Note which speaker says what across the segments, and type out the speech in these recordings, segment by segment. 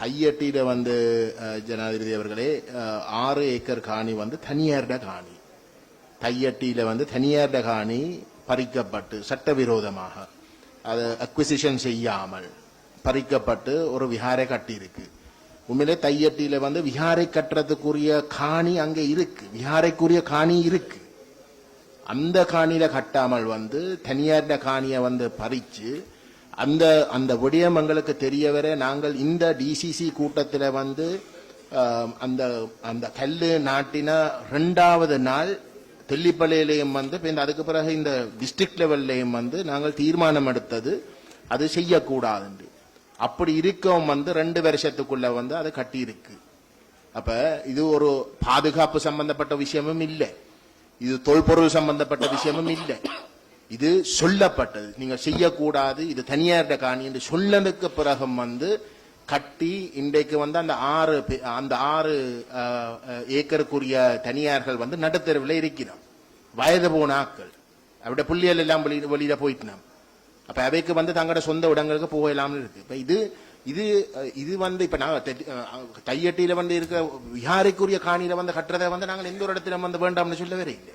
Speaker 1: தையட்டியில் வந்து ஜனாதிபதி அவர்களே ஆறு ஏக்கர் காணி வந்து தனியார்ட காணி. தையட்டியில் வந்து தனியார்ட காணி பறிக்கப்பட்டு சட்டவிரோதமாக அதை அக்விசிஷன் செய்யாமல் பறிக்கப்பட்டு ஒரு விஹாரை கட்டியிருக்கு. உண்மையிலே தையட்டியில வந்து விஹாரை கட்டுறதுக்குரிய காணி அங்க இருக்கு. விஹாரைக்குரிய காணி இருக்கு. அந்த காணியில கட்டாமல் வந்து தனியார்ட காணியை வந்து பறிச்சு அந்த அந்த விடயம் எங்களுக்கு தெரிய வர நாங்கள் இந்த டிசிசி கூட்டத்தில் வந்து அந்த அந்த கல் நாட்டின ரெண்டாவது நாள் தெல்லிப்பள்ளியிலையும் வந்து அதுக்கு பிறகு இந்த டிஸ்ட்ரிக்ட் லெவல்லையும் வந்து நாங்கள் தீர்மானம் எடுத்தது அது செய்யக்கூடாது அப்படி இருக்கவும் வந்து ரெண்டு வருஷத்துக்குள்ள வந்து அது கட்டியிருக்கு. அப்ப இது ஒரு பாதுகாப்பு சம்பந்தப்பட்ட விஷயமும் இல்லை. இது தொல்பொருள் சம்பந்தப்பட்ட விஷயமும் இல்லை. இது சொல்லப்பட்டது. நீங்க செய்யக்கூடாது இது தனியார்ட காணி என்று சொல்லனுக்கு பிறகும் வந்து கட்டி இன்றைக்கு வந்து அந்த ஆறு பே- அந்த ஆறு ஏக்கருக்குரிய தனியார்கள் வந்து நடுத்தருவில் இருக்கிறோம் வயது போன ஆட்கள். அவட புள்ளியல் எல்லாம் வெளியில வெளியில போயிட்டோம் அப்ப அவைக்கு வந்து தங்களோட சொந்த இடங்களுக்கு போகலாம்னு இருக்கு. இப்ப இது இது இது வந்து இப்ப நாங்க தையட்டியில வந்து இருக்க விஹாரைக்குரிய காணியில வந்து கட்டுறதை வந்து நாங்கள் எந்த ஒரு இடத்துல வந்து வேண்டாம்னு சொல்லவே இல்லை.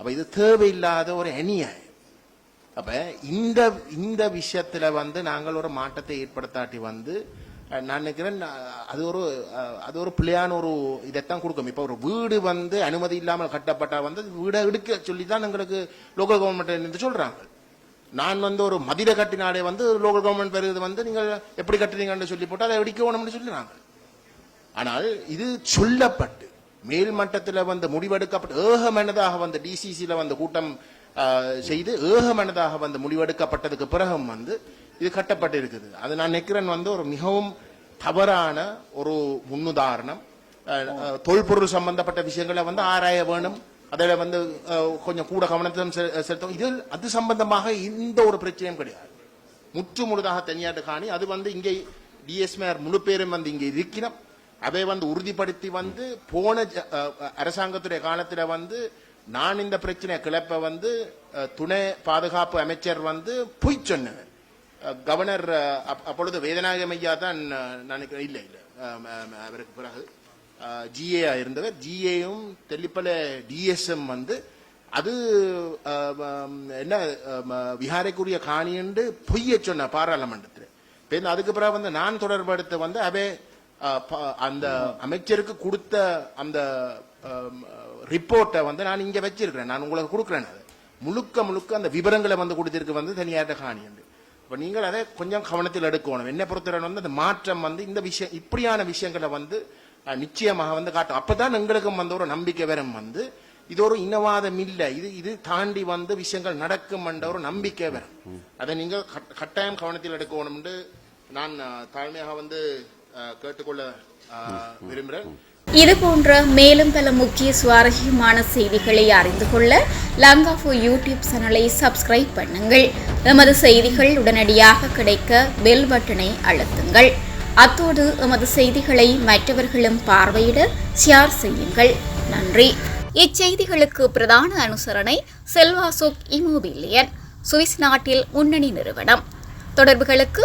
Speaker 1: அப்ப இது தேவையில்லாத ஒரு அநியாயம். அப்ப இந்த இந்த விஷயத்துல வந்து நாங்கள் ஒரு மாற்றத்தை ஏற்படுத்தாட்டி வந்து நான் நினைக்கிறேன் அது ஒரு அது ஒரு பிள்ளையான ஒரு இதைத்தான் கொடுக்கும். இப்ப ஒரு வீடு வந்து அனுமதி இல்லாமல் கட்டப்பட்டா வந்து வீடை எடுக்க சொல்லி தான் எங்களுக்கு லோக்கல் கவர்மெண்ட் என்று சொல்றாங்க. நான் வந்து ஒரு மதில கட்டினாலே வந்து லோக்கல் கவர்மெண்ட் பெறுவது வந்து நீங்கள் எப்படி கட்டுறீங்கன்னு சொல்லி போட்டு அதை இடிக்கணும்னு சொல்லுறாங்க ஆனால் இது சொல்லப்பட்டு மேல் மட்டத்தில் வந்து முடிவெடுக்கப்பட்டு ஏகமனதாக வந்து டிசிசியில் வந்து கூட்டம் செய்து ஏகமனதாக வந்து முடிவெடுக்கப்பட்டதுக்கு பிறகும் வந்து இது கட்டப்பட்டு இருக்குது அது நான் நினைக்கிறேன் வந்து ஒரு மிகவும் தவறான ஒரு முன்னுதாரணம். தொல்பொருள் சம்பந்தப்பட்ட விஷயங்களை வந்து ஆராய வேணும் அதில் வந்து கொஞ்சம் கூட கவனத்தையும் செ- செலுத்தும் இதில் அது சம்பந்தமாக இந்த ஒரு பிரச்சனையும் கிடையாது. முற்று முழுதாக தனியாட்டு காணி அது வந்து இங்கே டிஎஸ்மேர் முழு பேரும் வந்து இங்கே இருக்கிறோம் அதை வந்து உறுதிப்படுத்தி வந்து போன ஜ- அரசாங்கத்துடைய காலத்தில் வந்து நான் இந்த பிரச்சனையை கிளப்ப வந்து துணை பாதுகாப்பு அமைச்சர் வந்து பொய் சொன்னவர். கவர்னர் அப்- அப்பொழுது வேதநாயகம் ஐயா தான் நான் நினைக்கிறேன் இல்லை இல்லை அவருக்கு பிறகு ஜிஏ இருந்தவர். ஜிஏயும் தெல்லிப்பல டிஎஸ்எம் வந்து அது என்ன விஹாரைக்குரிய காணி என்று பொய்ய சொன்ன பாராளுமன்றத்தில். அதுக்கு பிறகு வந்து நான் தொடர்படுத்த வந்து அவை அந்த அமைச்சருக்கு கொடுத்த அந்த ரிப்போர்ட்டை வந்து நான் இங்க வச்சிருக்கிறேன். நான் உங்களுக்கு கொடுக்குறேன் அது. முழுக்க முழுக்க அந்த விவரங்களை வந்து கொடுத்திருக்கு வந்து தனியார்ட்ட காணி என்று. இப்போ நீங்கள் அதை கொஞ்சம் கவனத்தில் எடுக்கணும். என்ன பொறுத்தவரை வந்து அந்த மாற்றம் வந்து இந்த விஷயம் இப்படியான விஷயங்களை வந்து நிச்சயமாக வந்து காட்டும். அப்பதான் எங்களுக்கும் வந்து ஒரு நம்பிக்கை வரும் வந்து இது ஒரு இனவாதம் இல்லை. இது இது தாண்டி வந்து விஷயங்கள் நடக்கும் என்ற ஒரு நம்பிக்கை வரும். அதை நீங்கள் கட்- கட்டாயம் கவனத்தில் எடுக்கணும் என்று நான் தாழ்மையாக வந்து கேட்டுக்கொள்ள விரும்புகிறேன்.
Speaker 2: இது போன்ற மேலும் பல முக்கிய சுவாரஸ்யமான செய்திகளை அறிந்து கொள்ள லங்காஃபோ யூடியூப் சேனலை சப்ஸ்கிரைப் பண்ணுங்கள். எமது செய்திகள் உடனடியாக கிடைக்க பெல் பட்டனை அழுத்துங்கள். அத்தோடு எமது செய்திகளை மற்றவர்களும் பார்வையிட ஷேர் செய்யுங்கள். நன்றி. இச்செய்திகளுக்கு பிரதான அனுசரணை செல்வாசோக் இமோபிலியன் சுவிஸ் நாட்டில் முன்னணி நிறுவனம். தொடர்புகளுக்கு